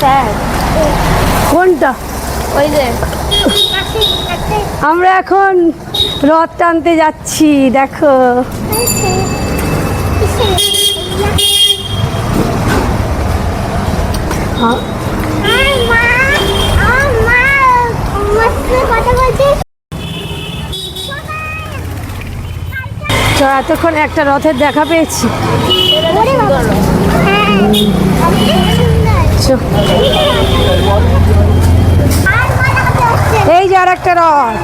Sir. কোনটা? ওই যে। আমরা এখন রথ টানতে যাচ্ছি দেখো। তো এতক্ষণ একটা রথের দেখা পেয়েছি। এই যে আর একটা রথ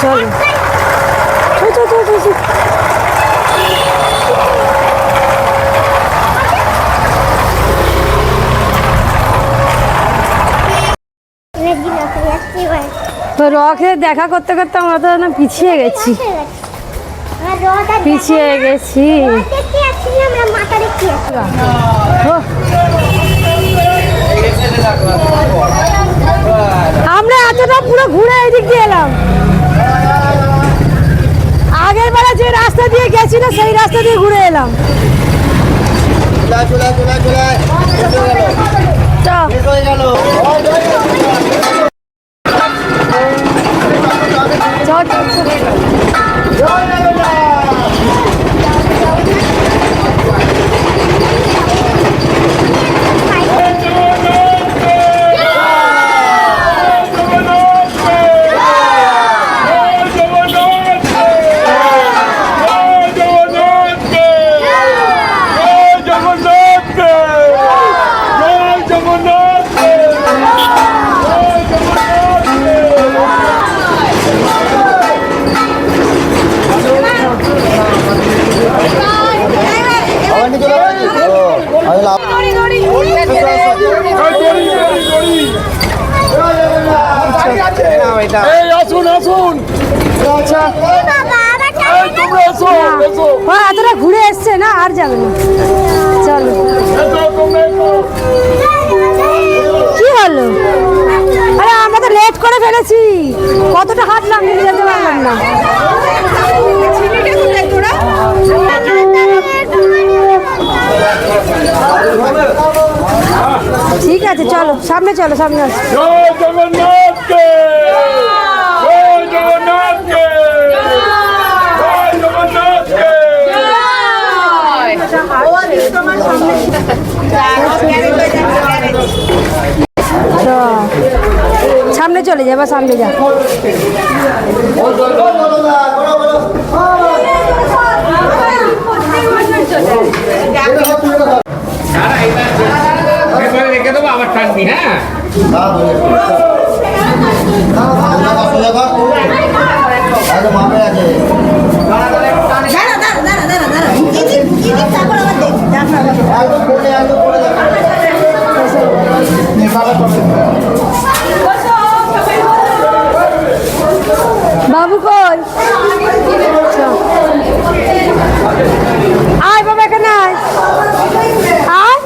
চলো রথের দেখা করতে করতে আমরা তো না পিছিয়ে গেছি। পিছিয়ে গেছি। আমরা এতটা পুরো ঘুরে এদিক দিয়ে এলাম। আগের বেলা যে রাস্তা দিয়ে গেছিল, সেই রাস্তা দিয়ে ঘুরে এলাম। চলে চলে চলে চলে চ। হয়ে গেল চ, চ, চ। আবার চলে গেল ও আমি লাভ এই আসুন আসুন এই ও এতটা ঘুরে এসছে না আর যাবে না। চলো। কি হলো? আরে আমরা তো লেট করে ফেলেছি। কতটা হাঁটলাম কিন্তু যেতে পারলাম না। ঠিক আছে চলো। সামনে চলো সামনে আসো জয় জগন্নাথকে জয় জগন্নাথকে জয় জগন্নাথকে তো সামনে চলে যাবা সামনে যা। রেখে দেবো আবার টানবি হ্যাঁ আছে একদম পড়ে একদম পড়ে বাবু কই? আয় বাবা এখানে আয়। আয়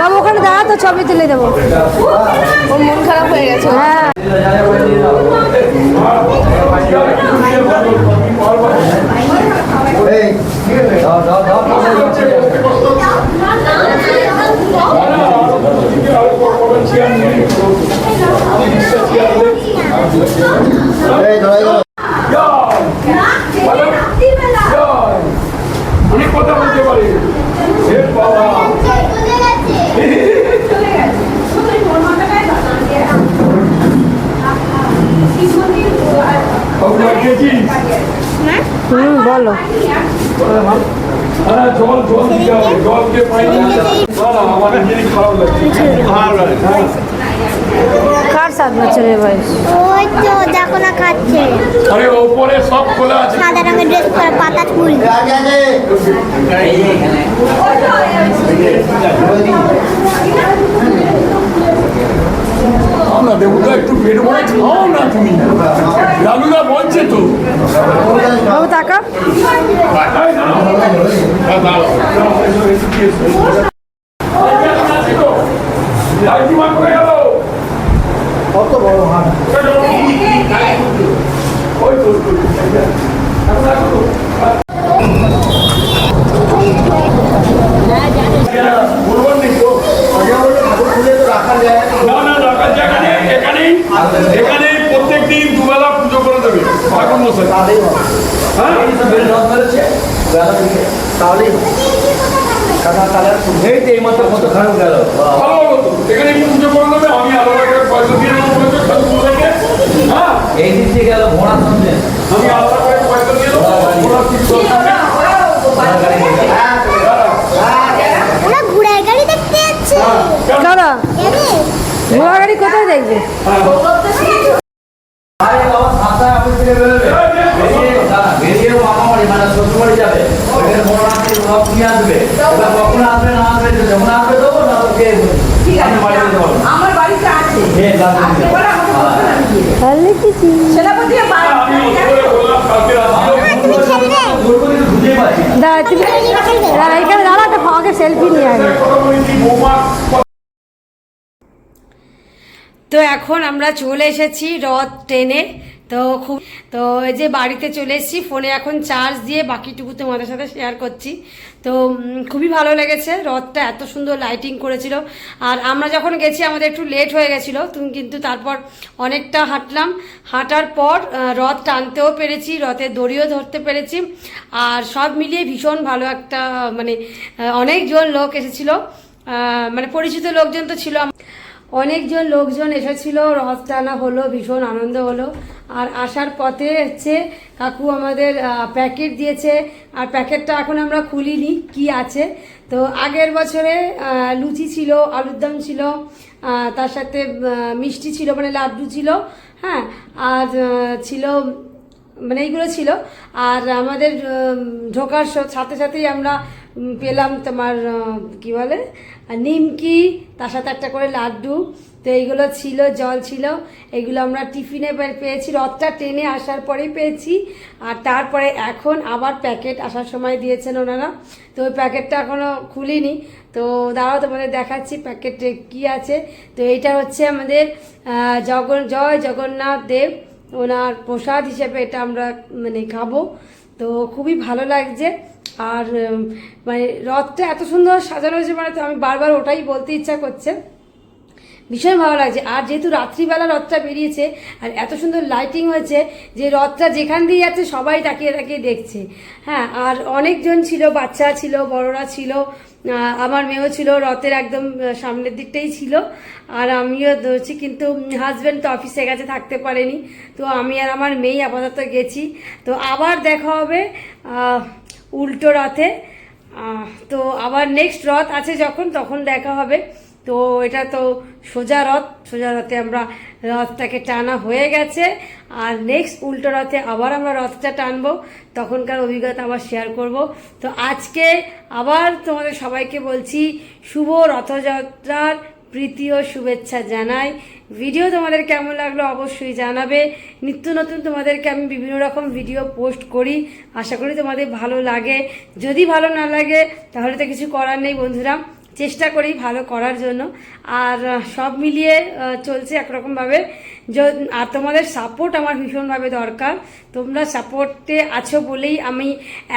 বাবু ওখানে দাঁড়া তুলে দেবো। ওর মন খারাপ হয়ে গেছে। হ্যাঁ আমি কথা বলতে পারি হে বাবা আপনার গেছিস হুম বলো হ্যাঁ জল জল দিতে হবে জলকে পাইনি না না, আমার জিনিস খারাপ লাগছে ভালো লাগে হ্যাঁ। কার সাত বছরের বয়স? ওই তো দেখো না খাচ্ছে। আরে ওপরে সব খোলা আছে। সাদা রঙের ড্রেস পরে পাতা ফুল। খাও না দেবুদা একটু বেড ভরে হও না তুমি। দাদুদা বলছে তো। বাবু টাকা হ্যাঁ, রাখা যায়। এখানেই এখানে প্রত্যেক দিন দুবেলা পুজো করে দেবে। ঠাকুর মশাই। হ্যাঁ? তাহলেই এখানে পুজো করে দেবে। আমি আলাদা করে পয়সা দিয়ে ঠাকুর মশাইকে। হ্যাঁ? এই দিন থেকে গেল ঘোড়া সামনে আমি আলাদা করে পয়সা দিয়ে ঘোড়া হ্যাঁ, হ্যাঁ। হ্যাঁ, ঘোড়ার গাড়ি দেখতে যাচ্ছে। ঘোড়ার কোথায় দেখবে? বেরিয়ে দাঁড়া, মানে আমাকে তুমি এখানে দাঁড়া তো সেলফি নিয়ে আগে তো এখন আমরা চলে এসেছি রথ ট্রেনে তো খুব তো এই যে বাড়িতে চলে এসেছি, ফোনে এখন চার্জ দিয়ে বাকিটুকু তোমাদের সাথে শেয়ার করছি। তো খুবই ভালো লেগেছে রথটা, এত সুন্দর লাইটিং করেছিল। আর আমরা যখন গেছি, আমাদের একটু লেট হয়ে গেছিল তুমি কিন্তু তারপর অনেকটা হাঁটলাম। হাঁটার পর রথ টানতেও পেরেছি, রথের দড়িও ধরতে পেরেছি। আর সব মিলিয়ে ভীষণ ভালো একটা মানে অনেকজন লোক এসেছিল। মানে পরিচিত লোকজন তো ছিল অনেকজন লোকজন এসেছিল রথ টানা হলো, ভীষণ আনন্দ হলো। আর আসার পথে হচ্ছে কাকু আমাদের প্যাকেট দিয়েছে। আর প্যাকেটটা এখন আমরা খুলিনি, কি আছে। তো আগের বছরে লুচি ছিল, আলুর দম ছিল তার সাথে মিষ্টি ছিল মানে লাড্ডু ছিল হ্যাঁ। আর ছিল মানে এইগুলো ছিল। আর আমাদের ঢোকার সাথে সাথেই আমরা পেলাম তোমার কি বলে? নিমকি, তার সাথে একটা করে লাড্ডু। তো এইগুলো ছিল, জল ছিল। এগুলো আমরা টিফিনে পেয়েছি। রথটা ট্রেনে আসার পরেই পেয়েছি। আর তারপরে এখন আবার প্যাকেট আসার সময় দিয়েছেন ওনারা। তো ওই প্যাকেটটা এখনও খুলিনি। তো দাঁড়াও, তোমাদের দেখাচ্ছি প্যাকেটে কি আছে। তো এইটা হচ্ছে আমাদের জগন, জয় জগন্নাথ দেব। ওনার প্রসাদ হিসেবে এটা আমরা মানে খাব। তো খুবই ভালো লাগছে। আর মানে রথটা এত সুন্দর সাজানো হয়েছে মানে তো আমি বারবার ওটাই বলতে ইচ্ছা করছে। ভীষণ ভালো লাগছে। আর যেহেতু রাত্রিবেলা রথটা বেরিয়েছে আর এত সুন্দর লাইটিং হয়েছে যে রথটা যেখান দিয়ে যাচ্ছে সবাই তাকিয়ে তাকিয়ে দেখছে। হ্যাঁ আর অনেকজন ছিল, বাচ্চা ছিল, বড়রা ছিল আমার মেয়েও ছিল, রথের একদম সামনের দিকটাই ছিল। আর আমিও ধরছি, কিন্তু হাজব্যান্ড তো অফিসে গেছে, থাকতে পারেনি। তো আমি আর আমার মেয়ে আপাতত গেছি। তো আবার দেখা হবে উল্টো রথে। তো আবার নেক্সট রথ আছে যখন, তখন দেখা হবে। তো এটা তো সোজা রথ। সোজা রথে আমরা রথটাকে টানা হয়ে গেছে। আর নেক্সট উল্টো রথে আবার আমরা রথটা টানবো। তখনকার অভিজ্ঞতা আবার শেয়ার করব। তো আজকে আবার তোমাদের সবাইকে বলছি, শুভ রথযাত্রার প্রীতি ও শুভেচ্ছা জানাই। ভিডিও তোমাদের কেমন লাগল অবশ্যই জানাবে। নিত্য নতুন তোমাদেরকে আমি বিভিন্ন রকম ভিডিও পোস্ট করি। আশা করি তোমাদের ভালো লাগে। যদি ভালো না লাগে, তাহলে তো কিছু করার নেই বন্ধুরা। চেষ্টা করি ভালো করার জন্য। আর সব মিলিয়ে চলছে একরকমভাবে। আর তোমাদের সাপোর্ট আমার ভীষণভাবে দরকার। তোমরা সাপোর্টে আছো বলেই আমি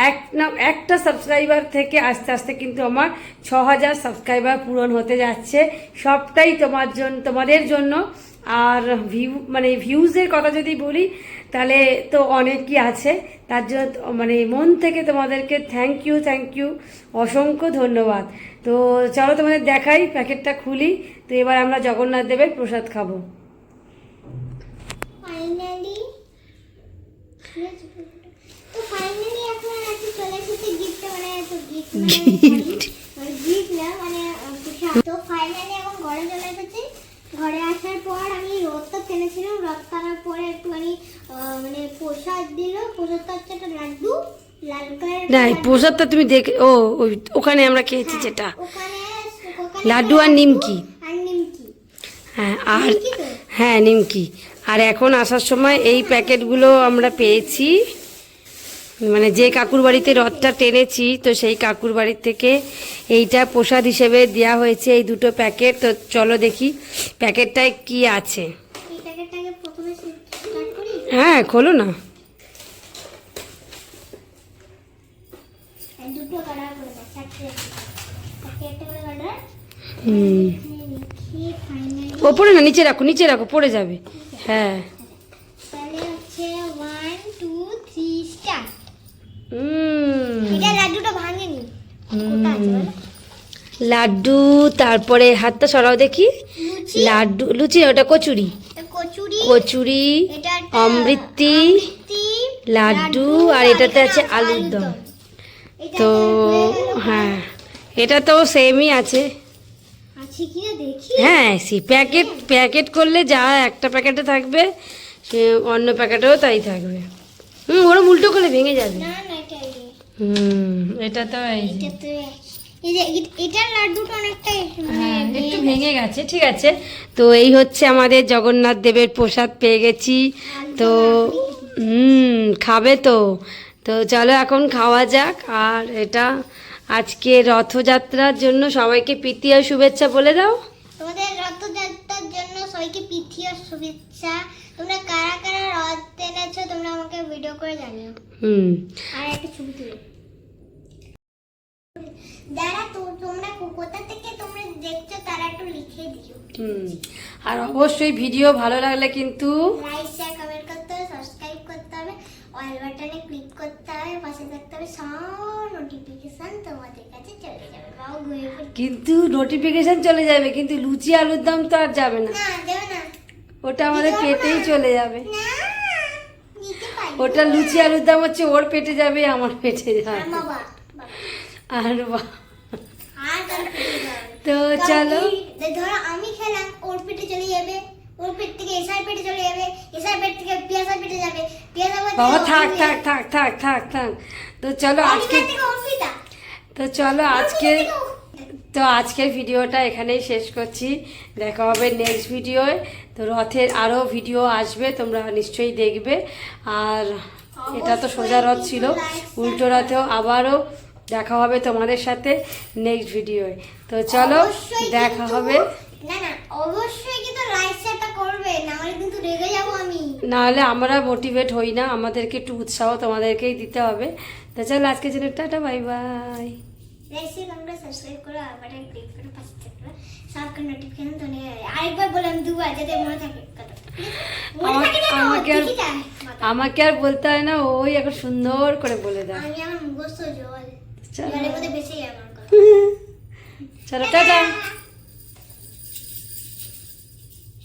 এক না, একটা সাবস্ক্রাইবার থেকে আস্তে আস্তে কিন্তু আমার ছ হাজার সাবস্ক্রাইবার পূরণ হতে যাচ্ছে। সবটাই তোমার জন্য তোমাদের জন্য। আর ভিউ মানে ভিউজের কথা যদি বলি, তাহলে তো অনেকই আছে। তার জন্য মানে মন থেকে তোমাদেরকে থ্যাংক ইউ থ্যাংক ইউ অসংখ্য ধন্যবাদ। তো চলো তোমাদের দেখাই প্যাকেটটা খুলি তো এবার আমরা জগন্নাথ দেবের প্রসাদ খাব। ফাইনালি তো ফাইনালি এখন চলে এসেছে গিফট মানে তো মানে গিফট না মানে আহ, ফাইনালি এখন ঘরে চলে এসেছি। ঘরে আসার পর আমি রথটা টেনেছিলাম রথ টানার পরে একটুখানি আহ, মানে প্রসাদ দিল। প্রসাদটা হচ্ছে একটা লাড্ডু। না এই প্রসাদটা তুমি দেখে ও ওই ওখানে আমরা খেয়েছি যেটা। ওখানে ওখানে লাড্ডু আর নিমকি। হ্যাঁ আর হ্যাঁ নিমকি। আর এখন আসার সময় এই প্যাকেটগুলো আমরা পেয়েছি। মানে যে কাকুর বাড়িতে রথটা টেনেছি তো সেই কাকুর বাড়ির থেকে এইটা প্রসাদ হিসেবে দেওয়া হয়েছে এই দুটো প্যাকেট। তো চলো দেখি প্যাকেটটায় কি আছে। হ্যাঁ খোলো না আর দুটো কালার করে দাও চারটে চারটে একটা করে কালার হুম লিখি ফাইনালি ওপরে না নিচে রাখো নিচে রাখো পড়ে যাবে। হ্যাঁ? লাড্ডু তারপরে হাতটা সরাও দেখি। লুচি। লাড্ডু লুচি ওটা কচুরি। কচুরি। অমৃতি লাড্ডু আর এটাতে আছে আলুর দম। তো হ্যাঁ এটা তো সেমই আছে। হ্যাঁ সি প্যাকেট প্যাকেট করলে যা একটা প্যাকেটে থাকবে সে অন্য প্যাকেটেও তাই থাকবে। হুম ওরা উল্টো করলে ভেঙে যাবে। হুম এটা তো অনেকটা হ্যাঁ একটু ভেঙে গেছে ঠিক আছে। তো এই হচ্ছে আমাদের জগন্নাথ দেবের প্রসাদ পেয়ে গেছি। তো হুম খাবে তো। তো চলো এখন খাওয়া যাক আর এটা আজকে রথযাত্রার জন্য সবাইকে প্রীতি আর শুভেচ্ছা বলে দাও। তোমাদের রথযাত্রার জন্য সবাইকে পিঠি আর শুভেচ্ছা। তোমরা কারা কারা রথ এনেছো তোমরা আমাকে ভিডিও করে জানিও। হুম। আর একটা ছবি তুলো। যারা তোমরা কোথা থেকে তোমরা দেখছ তারা একটু লিখে দিও। হুম। আর অবশ্যই ভিডিও ভালো লাগলে কিন্তু লাইক পাশে সব নোটিফিকেশন তোমাদের কাছে চলে যাবে। বাবু ঘুরে কিন্তু নোটিফিকেশন চলে যাবে কিন্তু লুচি আলুর দাম তো আর যাবে না। ওটা আমাদের পেটেই চলে যাবে। ওটা লুচি আলুর দাম হচ্ছে ওর পেটে যাবে আমার পেটে যাবে। আর তো চলো। ধরো আমি খেলাম ওর পেটে চলে যাবে ওর পেট থেকে এসার পেটে চলে যাবে এসার পেট থেকে পিয়াসার পেটে যাবে পিয়াসার বাবা থাক থাক থাক থাক থাক থাক। তো চলো আজকে। তো চলো আজকে তো আজকের ভিডিওটা এখানেই শেষ করছি। দেখা হবে নেক্সট ভিডিওয়। তো রথের আরও ভিডিও আসবে তোমরা নিশ্চয়ই দেখবে। আর এটা তো সোজা রথ ছিল। উল্টো রথেও আবারও দেখা হবে তোমাদের সাথে নেক্সট ভিডিওয়। তো চলো দেখা হবে। না না অবশ্যই নাহলে আমরা মোটিভেট হই না আমাদেরকে একটু উৎসাহ তোমাদেরকেই দিতে হবে। তো চলো আজকের জন্য টাটা বাই বাই তোমরা সাবস্ক্রাইব করো সবকে নোটিফিকেশন তো আরেকবার বললাম দুবার যাতে মনে থাকে আমাকে আর-। আমাকে আর বলতে হয় না ওই এখন সুন্দর করে বলে দেয়। আমি আমার মুখস্থ জল। চলো। জলের মধ্যে বেশি আমার চলো টাটা।